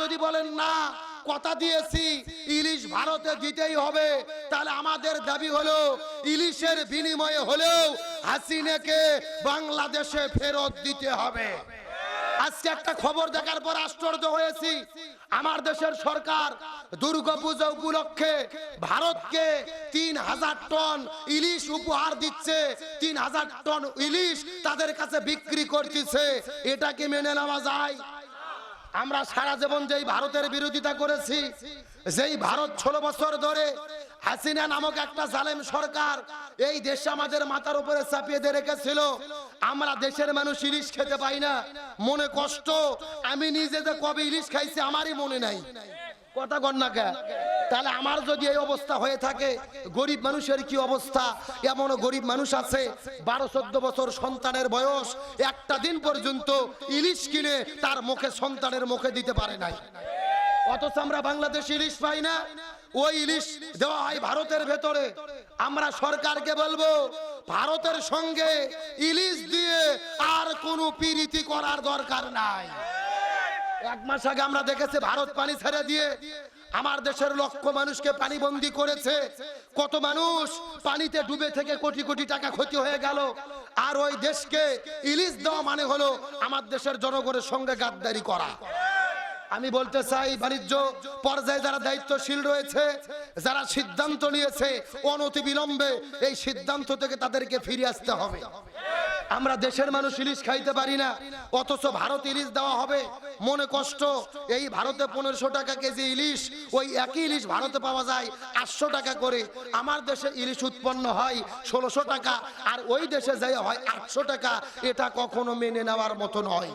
যদি বলেন, না, কথা দিয়েছি, ইলিশ ভারতে দিতেই হবে। তাহলে আমাদের দাবি হলো, ইলিশের বিনিময়ে হলেও হাসিনাকে বাংলাদেশে ফেরত দিতে হবে। আজকে একটা খবর দেখার পর আশ্চর্য হয়েছি। আমার দেশের সরকার দুর্গাপূজা উপলক্ষে ভারতকে তিন হাজার টন ইলিশ উপহার দিচ্ছে। তিন হাজার টন ইলিশ তাদের কাছে বিক্রি করতেছে। এটা কি মেনে নেওয়া যায়? আমরা সারা জীবন যেই ভারতের বিরোধিতা করেছি, যেই ভারত ষোলো বছর ধরে হাসিনা নামক একটা জালেম সরকার এই দেশ আমাদের মাথার উপরে চাপিয়ে দিয়ে রেখেছিল। আমরা দেশের মানুষ ইলিশ খেতে পাই না। মনে কষ্ট, আমি নিজে যে কবে ইলিশ খাইছি, আমারই মনে নাই। কথা কর না কে? তাহলে আমার যদি এই অবস্থা হয়ে থাকে, গরিব মানুষের কি অবস্থা? এমন গরিব মানুষ আছে, বারো, চোদ্দ বছর সন্তানের বয়স, একটা দিন পর্যন্ত ইলিশ কিনে তার মুখে সন্তানের মুখে দিতে পারে নাই। অথচ আমরা বাংলাদেশ ইলিশ পাই না। ওই ইলিশ দেওয়া হয় ভারতের ভেতরে। আমরা সরকারকে বলব, ভারতের সঙ্গে ইলিশ দিয়ে আর কোনো পিরিতি করার দরকার নাই। এক মাস আগে আমরা দেখেছি ভারত পানি ছেড়ে দিয়ে আমার দেশের লক্ষ মানুষকে পানি বন্দি করেছে। কত মানুষ পানিতে ডুবে থেকে কোটি কোটি টাকা ক্ষতি হয়ে গেল। আর ওই দেশকে ইলিশ দেওয়া মানে হলো আমার দেশের জনগণের সঙ্গে গাদ্দারি করা। আমি বলতে চাই, বাণিজ্য পর্যায়ে যারা দায়িত্বশীল রয়েছে, যারা সিদ্ধান্ত নিয়েছে অনতি বিলম্বে, এই সিদ্ধান্ত থেকে তাদেরকে ফিরে আসতে হবে। আমরা দেশের মানুষ ইলিশ খাইতে পারি না, অথচ ভারত ইলিশ দেওয়া হবে। মনে কষ্ট, এই ভারতে পনেরোশো টাকা কেজি ইলিশ, ওই একই ইলিশ ভারতে পাওয়া যায় আটশো টাকা করে। আমার দেশে ইলিশ উৎপন্ন হয় ষোলোশো টাকা, আর ওই দেশে যাই হয় আটশো টাকা, এটা কখনো মেনে নেওয়ার মতো নয়।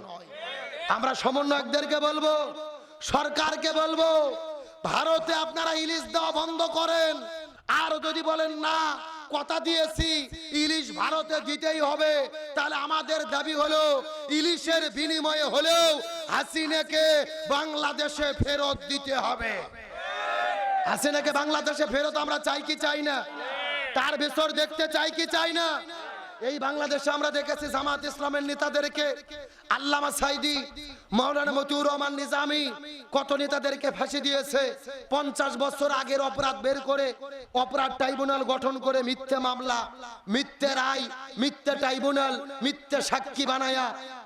আমরা সমন্বয়কদেরকে বলব সরকারকে বলব, ভারতে আপনারা ইলিশ দেওয়া বন্ধ করেন। আর যদি বলেন না, কথা দিয়েছি, ইলিশ ভারতে দিতেই হবে। তাহলে আমাদের দাবি হলো, ইলিশের বিনিময়ে হলেও হাসিনাকে বাংলাদেশে ফেরত দিতে হবে। হাসিনাকে বাংলাদেশে ফেরত আমরা চাই কি চাই না? তার ভেতর দেখতে চাই কি চাই না? এই বাংলাদেশে আমরা দেখেছি জামাত ইসলামের নেতাদেরকে, আল্লামা সাইদি, মাওলানা মতিউর রহমান নিজামি কত নেতাদেরকে ফাঁসি দিয়েছে। পঞ্চাশ বছর আগের অপরাধ বের করে, অপরাধ ট্রাইব্যুনাল গঠন করে মিথ্যে মামলা, মিথ্যে রায়, মিথ্যে ট্রাইব্যুনাল, মিথ্যে সাক্ষী বানায়া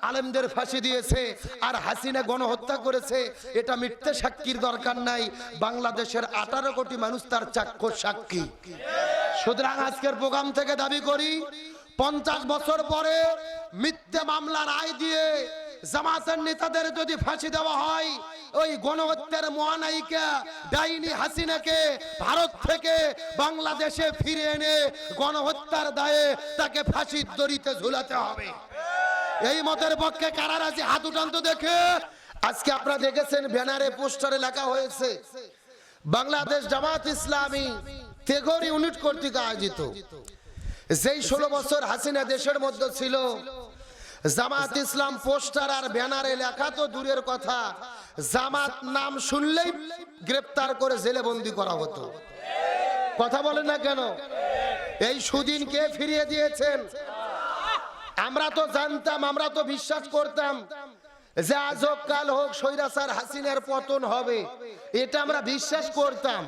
আলেমদের ফাঁসি দিয়েছে আর হাসিনা গণহত্যা করেছে। এটা মিথ্যে সাক্ষীর দরকার নাই। বাংলাদেশের আঠারো কোটি মানুষ তার চাক্ষুষ সাক্ষী। সুতরাং আজকের প্রোগ্রাম থেকে দাবি করি পঞ্চাশ বছর পরে মিথ্যে মামলা রায় দিয়ে জামাতের নেতাদের যদি ফাঁসি দেওয়া হয়, ওই গণহত্যার মহানায়িকা ডাইনি হাসিনাকে ভারত থেকে বাংলাদেশে ফিরে এনে গণহত্যার দায়ে তাকে ফাঁসির দড়িতে ঝুলাতে হবে। এই মতের পক্ষে কারা রাজি? হাত উঠান্ত দেখে। আজকে আপনারা দেখেছেন ব্যানারে পোস্টারে লেখা হয়েছে, বাংলাদেশ জামাত ইসলামী তেগর ইউনিট কর্তৃক আয়োজিত। যেই ষোলো বছর হাসিনা দেশের মধ্যে ছিল, জামাত ইসলাম পোস্টার আর ব্যানারে লেখা তো দূরের কথা, জামাত নাম শুনলেই গ্রেপ্তার করে জেলে বন্দি করা হতো। কথা বলে না কেন? এই সুদিন কে ফিরিয়ে দিয়েছেন? আমরা তো জানতাম, আমরা তো বিশ্বাস করতাম যে আজ হোক, কাল হোক সৈরাসার হাসিনার পতন হবে। এটা আমরা বিশ্বাস করতাম।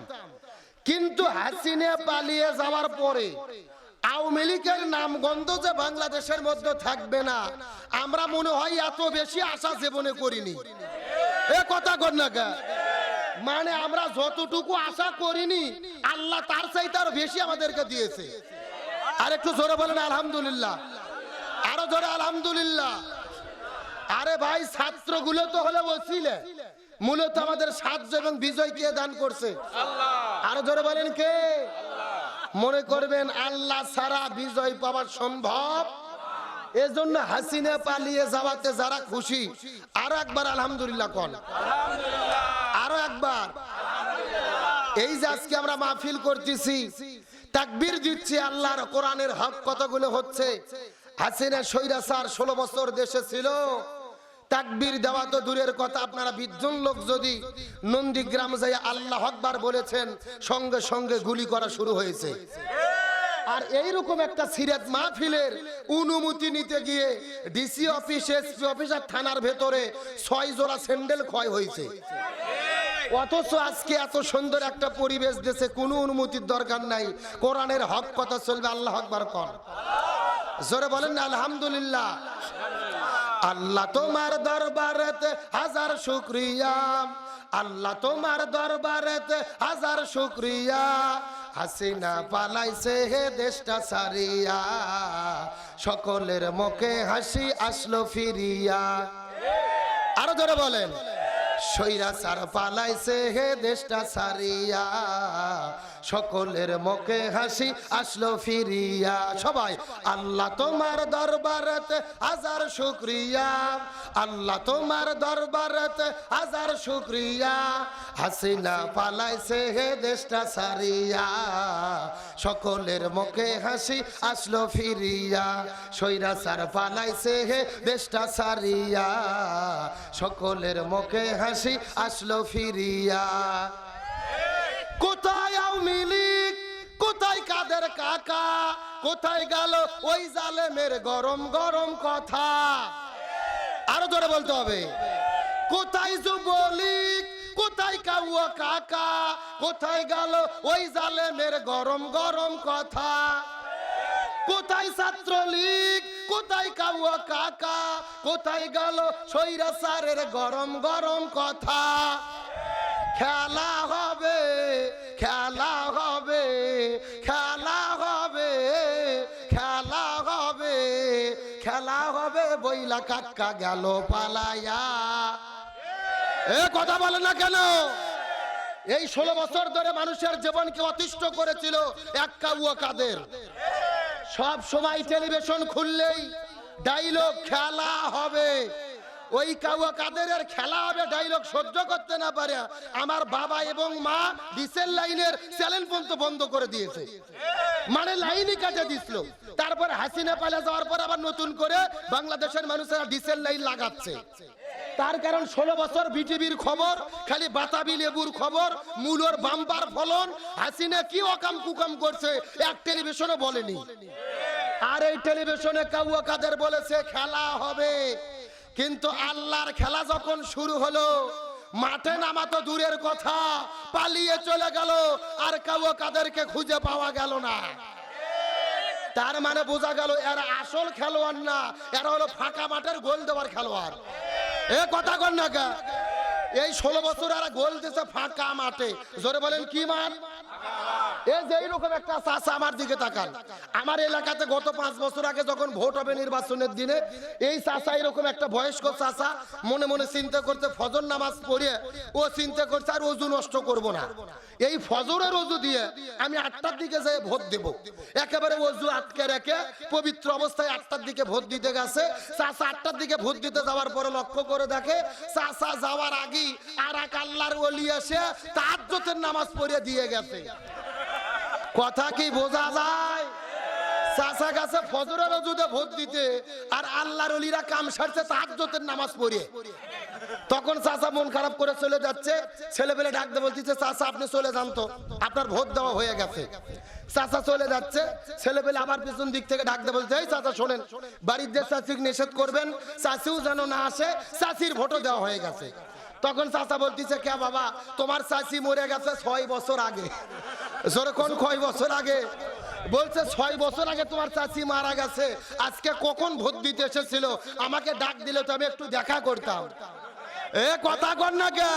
কিন্তু হাসিনা পালিয়ে যাওয়ার পরে আওয়ামী লীগের নাম গন্ধ যে বাংলাদেশের মধ্যে থাকবে না আমরা মনে হয় এত বেশি আশা জীবনে করিনি। এ কথা কর না কা? মানে আমরা যতটুকু আশা করিনি আল্লাহ তার চাইতে আরও বেশি আমাদেরকে দিয়েছে। আর একটু জোরে বলেন আলহামদুলিল্লাহ। আরও জোরে আলহামদুলিল্লাহ। আরে ভাই ছাত্রগুলো তো হলে বসিলে মূলত আমাদের সাহায্য এবং বিজয় কে দান করছে। আরও জোরে বলেন কে? মনে করবেন আল্লাহ ছাড়া বিজয় পাওয়া সম্ভব। এজন্য হাসিনা পালিয়ে যাওয়াতে যারা খুশি, আরও একবার আলহামদুলিল্লাহ কন। আরও একবার। এই যে আজকে আমরা মাহফিল করতেছি, তাকবীর দিচ্ছি আল্লাহর কোরআনের হক কতগুলো হচ্ছে? হাসিনা সৈরাসার ষোলো বছর দেশে ছিল। তাকবীর দেওয়া তো দূরের কথা। আপনারা বিদ্যুন লোক যদি নন্দীগ্রাম যাই আল্লাহ আকবার বলেছেন, সঙ্গে সঙ্গে গুলি করা শুরু হয়েছে। আর এইরকম একটা সিরাত মাহফিলের অনুমতি নিতে গিয়ে ডিসি অফিস এসপি অফিস আর থানার ভেতরে ছয় জোড়া স্যান্ডেল ক্ষয় হয়েছে। অথচ আজকে এত সুন্দর একটা পরিবেশ দেশে কোনো অনুমতির দরকার নাই। কোরআনের হক কথা চলবে, আল্লাহ আকবার কর জোরে বলেন আলহামদুলিল্লাহ। আল্লাহ তোমার দরবারেতে হাজার শুক্রিয়া। আল্লাহ তোমার দরবারেতে হাজার শুক্রিয়া। হাসিনা পালাইছে হে দেশটা সারিয়া সকলের মুখে হাসি আসলো ফিরিয়া। আরও ধরে বলেন। সৈরা সার পালাইছে হে দেশটা সারিয়া। সকলের মুখে হাসি আসলো ফিরিয়া। সবাই, আল্লাহ তোমার দরবারতে হাজার শুক্রিয়া। আল্লাহ তোমার দরবারতে হাজার শুক্রিয়া। হাসিনা পালাইছে হে দেশটা সারিয়া। সকলের মুখে হাসি আসলো ফিরিয়া। সৈরা সার পালাইছে হে দেশটা সারিয়া। সকলের মুখে হাসি আসলো ফিরিয়া। কোথায় আওয়ামী লীগ? কোথায় কাদের কাকা? কোথায় গেল ওই জালেমের গরম গরম কথা? আরও ধরে বলতে হবে। কোথায় যুবলীগ? কোথায় কাউয়া কাকা? কোথায় গেল ওই জালে জালেমের গরম গরম কথা? কোথায় ছাত্রলীগ? কোথায় কাউয়া কাকা? কোথায় গেল সৈরা সারের গরম গরম কথা? খেলা হবে খেলা হবে খেলা হবে খেলা হবে খেলা হবে, বইলা কাকা গেল পালায়া এ কথা বলে না কেন? এই ষোলো বছর ধরে মানুষের জীবনকে অতিষ্ঠ করেছিল এক কাউয়া কাদের? সব সময় টেলিভিশন খুললেই ডাইলগ খেলা হবে। ওই কাউয়া কাদেরের খেলা হবে ডাইলগ সহ্য করতে না পারে। আমার বাবা এবং মা ডিসেল লাইনের চ্যানেল পর্যন্ত বন্ধ করে দিয়েছে। মানে লাইনই কাটে দিছিল। তারপর হাসিনা পালে যাওয়ার পর আবার নতুন করে বাংলাদেশের মানুষেরা ডিসেল লাইন লাগাচ্ছে। তার কারণ ষোলো বছর বিটিভির খবর, খালি বাতাবি লেবুর খবর, মূলর বাম্পার ফলন, হাসিনা কি অকাম কুকাম করছে, এক টেলিভিশনে বলেনি। আর এই টেলিভিশনে কাউয়া কাদের বলেছে, খেলা হবে। কিন্তু আল্লাহর খেলা যখন শুরু হলো, মাঠে নামা তো দূরের কথা, পালিয়ে চলে গেল, আর কাউয়া কাদেরকে খুঁজে পাওয়া গেল না। তার মানে বোঝা গেল, এরা আসল খেলোয়াড় না, এরা হলো ফাঁকা মাঠের গোল দেওয়ার খেলোয়াড়। এ কথা কর না এই ষোলো বছর আর গোল দিছে ফাঁকা মাঠে। জোরে বলেন কি মাঠ? একেবারে অজু আটকে রেখে পবিত্র অবস্থায় আটটার দিকে ভোট দিতে গেছে। চাষা আটটার দিকে ভোট দিতে যাওয়ার পরে লক্ষ্য করে দেখে, চাষা যাওয়ার আগেই আর এক আল্লাহর ওলি এসে নামাজ পড়ে দিয়ে গেছে। কথা কি বোঝা যায়? চাষা গাছে ফজরের রজুদে ভোট দিতে আর আল্লাহর অলিরা কাম সারছে তাহাজ্জতের নামাজ পড়ে তখন চাচা মন খারাপ করে চলে যাচ্ছে। ছেলেপেলে ডাকতে বলতেছে, চাচা, আপনি চলে যান তো। আপনার ভোট দেওয়া হয়ে গেছে। চাচা চলে যাচ্ছে। ছেলেপেলে আবার পিছন দিক থেকে ডাকতে বলছে এই চাচা, শোনেন। বাড়ির যে চাচিকে নিষেধ করবেন, চাচিও যেন না আসে, চাচির ভোটও দেওয়া হয়ে গেছে। তখন চাচা বলতেছে, কে বাবা, তোমার চাচি মরে গেছে ছয় বছর আগে। যেরকম কয় বছর আগে বলছে ছয় বছর আগে তোমার চাচি মারা গেছে, আজকে কখন ভোট দিতে এসেছিল? আমাকে ডাক দিলে তো আমি একটু দেখা করতাম। এ কথা কর না কে?